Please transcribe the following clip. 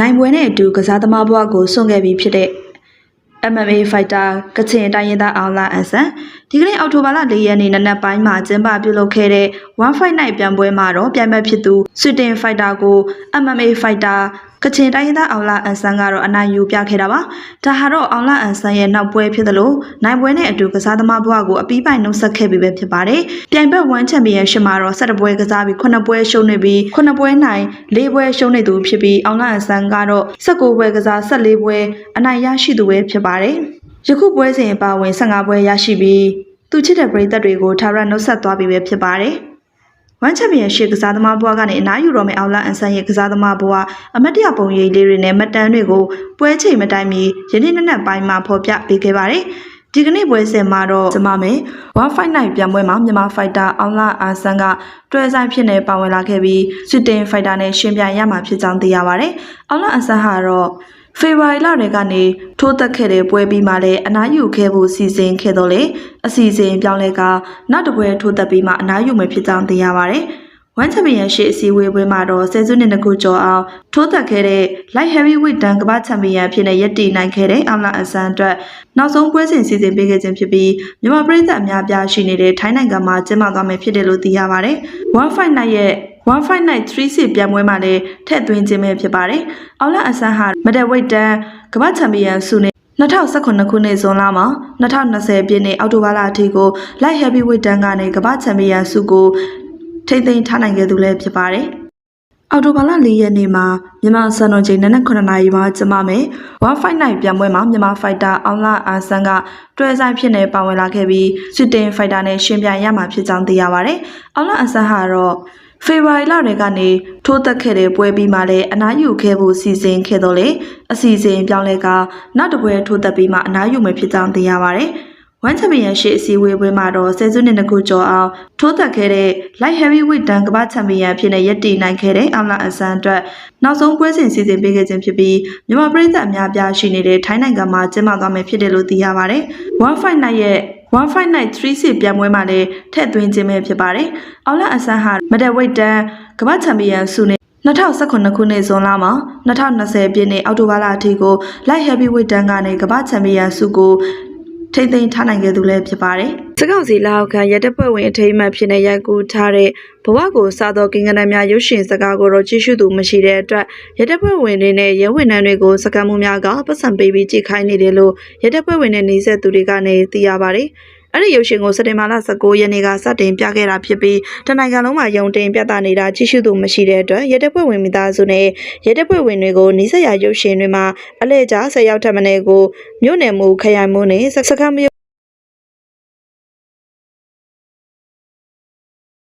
နိုင်ပွဲနဲ့အတူကစားသမားဘဝကိုစွန့်ခဲ့ပြီးဖြစ်တဲ့ MMA fighter ကချင်တိုင်းရင်းသားအောင်လာအန်ဆန်ဒီကနေ့အောက်တိုဘာလ၄ရက်နေ့နနက်ပိုင်းမှာကျင်းပပြုလုပ်ခဲ့တဲ့ One Fight Night ပြိုင်ပွဲမှာတော့ပြိုင်ပွဲဖြစ်သူဆွစ်တင် fighter ကို MMA fighter ကချင်တိုင်းရင်းသားအောင်လာအန်ဆန်ကတော့အနိုင်ယူပြခဲ့တာပါဒါဟာတော့အောင်လာအန်ဆန်ရဲ့နောက်ပွဲဖြစ်သလိုနိုင်ပွဲနဲ့အတူကစားသမားဘဝကိုအပီးပိုင်နှုတ်ဆက်ခဲ့ပြီးပဲဖြစ်ပါတယ်ပြိုင်ဘက်1ချန်ပီယံရှစ်မှာတော့17ပွဲကစားပြီး9ပွဲရှုံးနေပြီး9ပွဲနိုင်4ပွဲရှုံးနေသူဖြစ်ပြီးအောင်လာအန်ဆန်ကတော့19ပွဲကစား14ပွဲအနိုင်ရရှိသူပဲဖြစ်ပါတယ်ယခုပွဲစဉ်အပါအဝင်15ပွဲရရှိပြီးသူချစ်တဲ့ပရိသတ်တွေကိုထာဝရနှုတ်ဆက်သွားပြီပဲဖြစ်ပါတယ်။ ဝမ်ချန်ပီယံရှစ်ကစားသမားဘွားကနေအနားယူတော့မယ့်အောင်လအန်ဆန်ရဲ့ကစားသမားဘွားအမတ်တရပုံရိပ်လေးတွေနဲ့မတ်တန်းတွေကိုပွဲချိန်မတိုင်မီယနေ့နက်နက်ပိုင်းမှာဖော်ပြပေးခဲ့ပါတယ်။ဒီကနေ့ပွဲစဉ်မှာတော့ကျမမယ်1 fight night ပြန်ပွဲမှာမြန်မာ fighter အောင်လအန်ဆန်ကတွဲဆိုင်ဖြစ်နေပါဝင်လာခဲ့ပြီးစစ်တင် fighter နဲ့ရှင်ပြိုင်ရမှာဖြစ်ကြောင်းသိရပါတယ်။အောင်လအန်ဆန်ဟာတော့ ဖေဖော်ဝါရီလတွေကနေထိုးသက်ခဲ့တဲ့ပွဲပြီးမှလည်းအနားယူခဲ့ဖို့စီစဉ်ခဲ့တော့လေအစီအစဉ်ပြောင်းလဲကနောက်တစ်ပွဲထိုးသက်ပြီးမှအနားယူမယ်ဖြစ်ကြောင်းသိရပါတယ်။ဝမ်ချန်ပီယံရှစ်အစည်းအဝေးပွဲမှာတော့ဆယ်စုနှစ်နှစ်ခုကျော်အောင်ထိုးသက်ခဲ့တဲ့ light heavyweight တန်းကမ္ဘာချန်ပီယံဖြစ်တဲ့ရက်တီနိုင်ခဲ့တဲ့အောင်လာအဆန်အတွက်နောက်ဆုံးပွဲစဉ်စီစဉ်ပေးခဲ့ခြင်းဖြစ်ပြီးမြန်မာပြည်သက်အများပြားရှိနေတဲ့ထိုင်းနိုင်ငံမှာကျင်းပသွားမယ်ဖြစ်တယ်လို့သိရပါတယ်။ One Fight Night ရဲ့ 1 Fight Night 3စစ်ပြိုင်ပွဲမှာလည်းထည့်သွင်းခြင်းပဲဖြစ်ပါတယ်။အောင်လအဆန်ဟာမဒယ်ဝိတ်တန်းကမ္ဘာချန်ပီယံဆုနဲ့2019ခုနှစ်ဇွန်လမှာ2020ပြည့်နှစ်အောက်တိုဘာလအထိကို Light Heavyweight တန်းကနေကမ္ဘာချန်ပီယံဆုကိုထိမ့်သိမ်းထားနိုင်ခဲ့သူလည်းဖြစ်ပါတယ်။အော်တိုဘာလ၄ရက်နေ့မှာမြန်မာစံတော်ချိန်နနက်9နာရီမှာကျင်းပမယ်။ One Fight Night ပြန်ပွဲမှာမြန်မာ fighter အောင်လာအာဆန်ကတွဲဆိုင်ဖြစ်နေပါဝင်လာခဲ့ပြီးစစ်တင် fighter နဲ့ရှင်ပြိုင်ရမှာဖြစ်ကြောင်းသိရပါတယ်။အောင်လာအာဆန်ဟာတော့ ဖေဖော်ဝါရီလတွေကနေထိုးသက်ခဲ့တဲ့ပွဲပြီးမှလည်းအနားယူခဲ့ဖို့စီစဉ်ခဲ့တော့လေအစီအစဉ်ပြောင်းလဲကနောက်တစ်ပွဲထိုးသက်ပြီးမှအနားယူမယ်ဖြစ်ကြောင်းသိရပါတယ်။ဝမ်ချန်ပီယံရှစ်အစည်းအဝေးပွဲမှာတော့ဆယ်စုနှစ်နှစ်ခုကျော်အောင်ထိုးသက်ခဲ့တဲ့ light heavyweight တန်းကမ္ဘာချန်ပီယံဖြစ်တဲ့ရက်တီနိုင်ခဲ့တဲ့အောင်လာအဆန်အတွက်နောက်ဆုံးပွဲစဉ်စီစဉ်ပေးခဲ့ခြင်းဖြစ်ပြီးမြန်မာပြည်သက်အများပြားရှိနေတဲ့ထိုင်းနိုင်ငံမှာကျင်းပသွားမယ်ဖြစ်တယ်လို့သိရပါတယ်။ One Fight Night ရဲ့ 1 Fight Night 3စစ်ပြိုင်ပွဲမှာလည်းထည့်သွင်းခြင်းပဲဖြစ်ပါတယ်။အောင်လအဆန်ဟာမဒယ်ဝိတ်တန်းကမ္ဘာချန်ပီယံဆုနဲ့2019ခုနှစ်ဇွန်လမှာ2020ပြည့်နှစ်အောက်တိုဘာလအထိကို Light Heavyweight တန်းကနေကမ္ဘာချန်ပီယံဆုကို ထိမ့်သိမ်းထားနိုင်ခဲ့သူလည်းဖြစ်ပါတယ်။စကောက်စီလက်အောက်ခံရတပ်ဖွဲ့ဝင်အထိမ်းအမှတ်ဖြစ်နေရိုက်ကူထားတဲ့ဘဝကိုစားသောကင်္ဂနများရုပ်ရှင်စကားကိုတော့ကြည့်ရှုသူမရှိတဲ့အတွက်ရတပ်ဖွဲ့ဝင်တွေနဲ့ရဲဝင်နှန်းတွေကိုစကံမှုများကပတ်စံပေးပြီးကြည့်ခိုင်းနေတယ်လို့ရတပ်ဖွဲ့ဝင်နဲ့နှိစက်သူတွေကနေသိရပါတယ်။ အဲ့ဒီရုပ်ရှင်ကိုစက်တင်ဘာလ19ရက်နေ့ကစတင်ပြခဲ့တာဖြစ်ပြီးတနိုင်ငံလုံးမှာယုံတင်ပြသနေတာကြည့်ရှုသူမရှိတဲ့အတွက်ရတပ်ဖွဲ့ဝင်မိသားစုနဲ့ရတပ်ဖွဲ့ဝင်တွေကိုနှိစက်ရရုပ်ရှင်တွေမှာအလဲကျဆက်ရောက်ထက်မင်းကိုမြို့နယ်မှုခရိုင်မှုနဲ့စခန်းမ